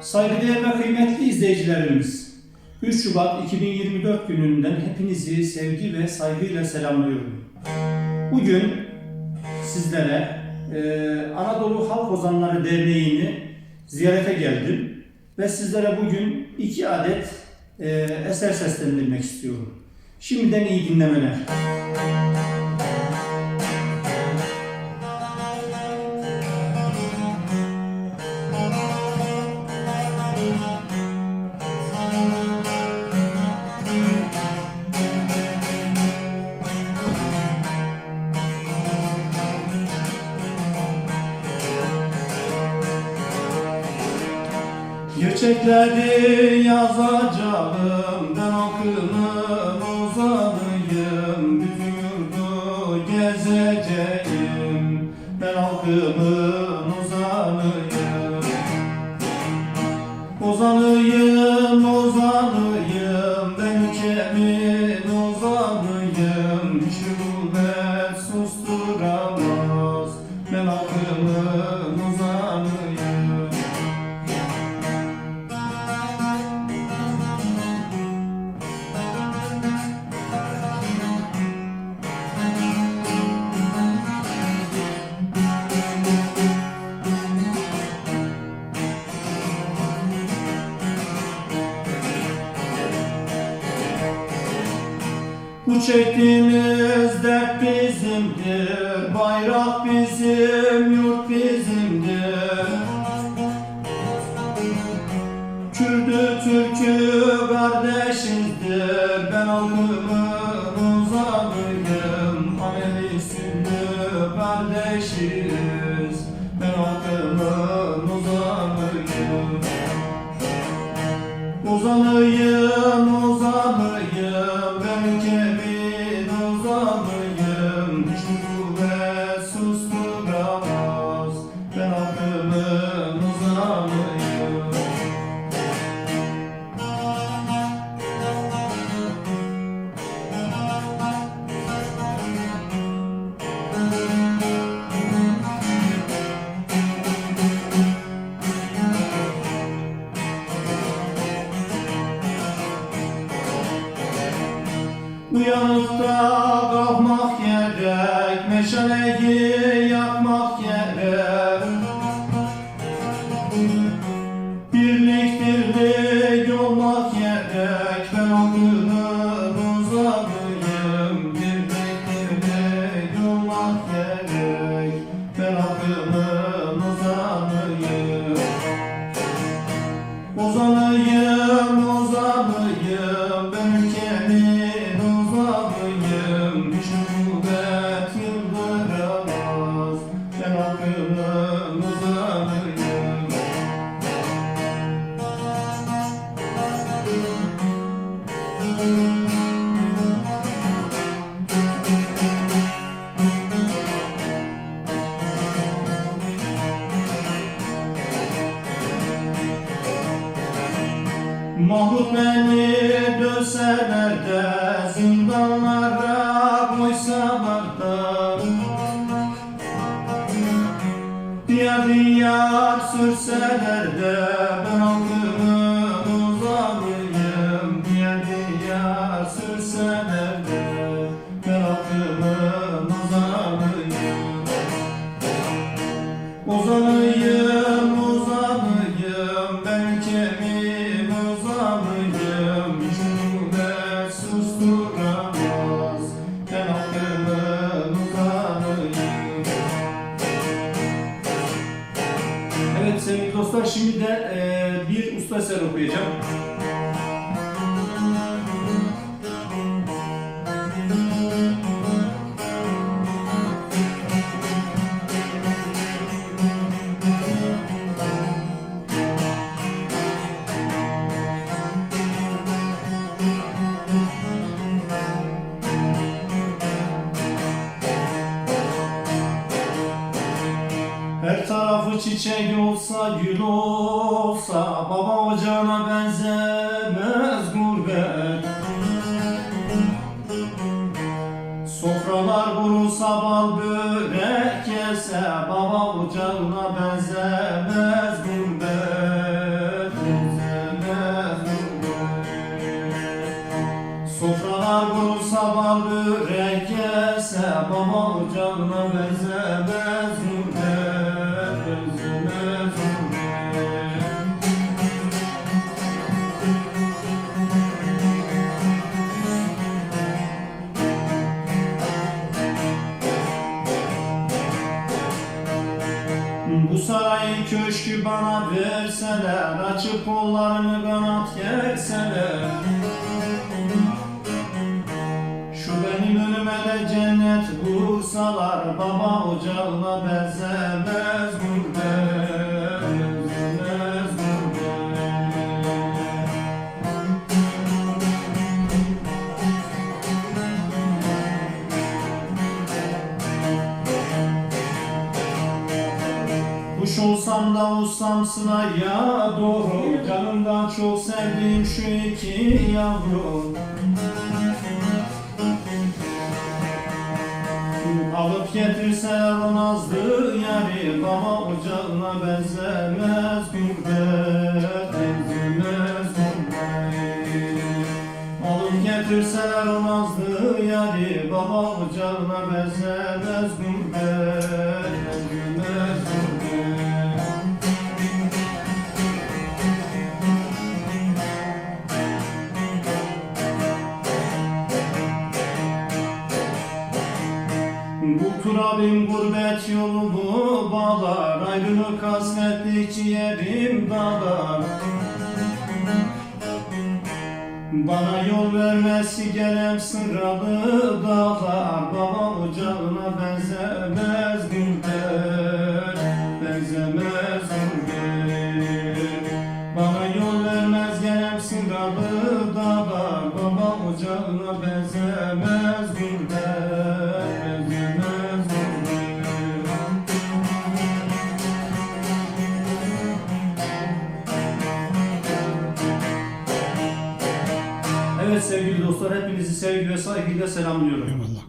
Saygıdeğer ve kıymetli izleyicilerimiz, 3 Şubat 2024 gününden hepinizi sevgi ve saygıyla selamlıyorum. Bugün sizlere e, Anadolu Halk Ozanları Derneği'ni ziyarete geldim ve sizlere bugün iki adet e, eser seslendirmek istiyorum. Şimdiden iyi dinlemeler. Gerçekleri yazacağım ben halkımın ozanıyım Bütün yurdu gezeceğim ben halkımın ozanıyım Ozanıyım, ozanıyım, ben ülkemin ozanıyım Hiç gurbet susturamaz, çektiğimiz dert bizimdir, bayrak bizim, yurt Uyanıp da kalkmak gerek, meşaleyi yakmak gerek. Birlik birlik olmak gerek, ben halkımın uzanıyım. Birlik birlik olmak gerek, ben halkımın uzanıyım. Uzanayım, Mahmut beni dövseler de zindanlara koysalar da Diyar diyar sürseler de ben halkımın uzanıyım Diyar diyar sürseler de ben halkımın uzanıyım Uzanıyım, şimdi de eee, bir usta eser okuyacağım. çiçek olsa gül olsa Baba ocağına benzemez gurbet. Sofralar kurulsa bal börek yese Baba ocağına benzemez gurbet. Benzemez gurbet. Sofralar kurulsa bal börek yese Baba ocağına benzemez getirseler Açıp kollarını kanat gerseler. Şu benim önüme de cennet kursalar Baba ocağına benzemez olsam da uçsam sınaya doğru. Canımdan çok sevdiğim şu iki yavrum. Alıp getirseler o nazlı yari Baba ocağına benzemez gurbet Turabim gurbet yolumu bağlar Ayrılık hasretli ciğerim dağlar. Bana yol vermesi gelen sıralı dağlar Baba ocağına benzemez gurbet sevgili dostlar hepinizi sevgi ve saygıyla selamlıyorum. Eyvallah.